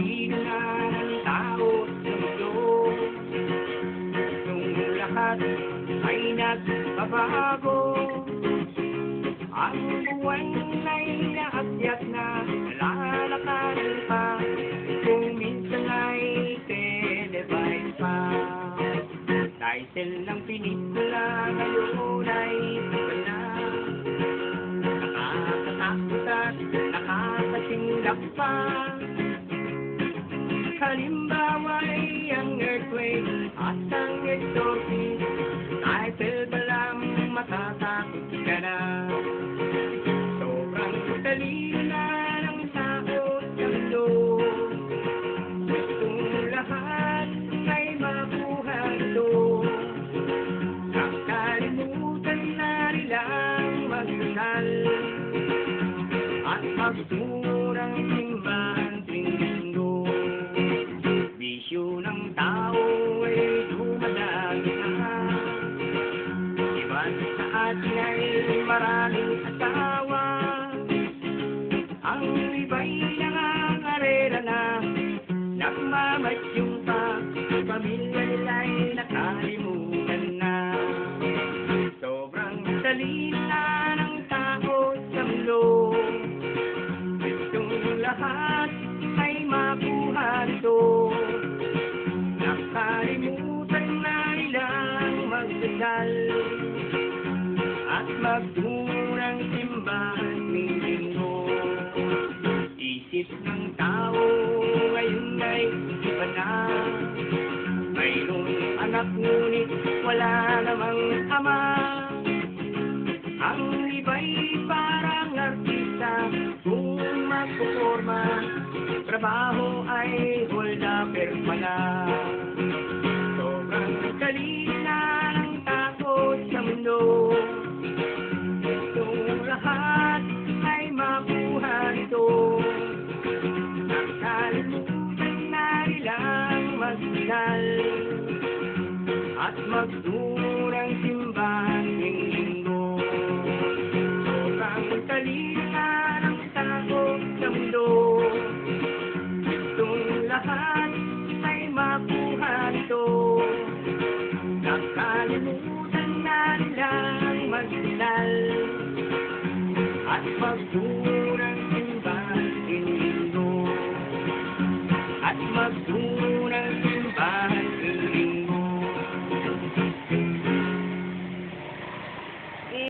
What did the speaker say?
Pagkakaibigan ng tao sa mundo. Nung ay nagbabago Ang buwan ay naakyat na Nalalakaran pa. Kung minsan ay televised pa. Title ng pinikula ngayon ay na Nakakatakot at nakakasimlak pa. Halimbawa ay ang earthquake at ang Title pa lang matatakot ka na. Sobrang talino na ng tao sa mundo Gustong lahat ay makuha ito Nakalimutan na nilang magdasal At magsurang simbahan Sa atin ay maraming asawa. Ang iba'y nangangarera na Nagmamasyong pa. Pamilya nila'y nakalimutan na. Sobrang talino na ng tao sa mundo. Gustong lahat ay makuha nito Nakalimutan na nilang magdasal At magdurang simbahan ng linggo Isip ng tao ngayon ay iba na. Mayroong anak ngunit wala namang ama. Ang iba'y parang artista kung magpuporma Trabaho ay hold upper pala magdasal At magdurang simbahan ng linggo Sobrang talina ng takot sa mundo. Itong lahat ay makuha nito. Nakalimutan na nilang magdasal At magdurang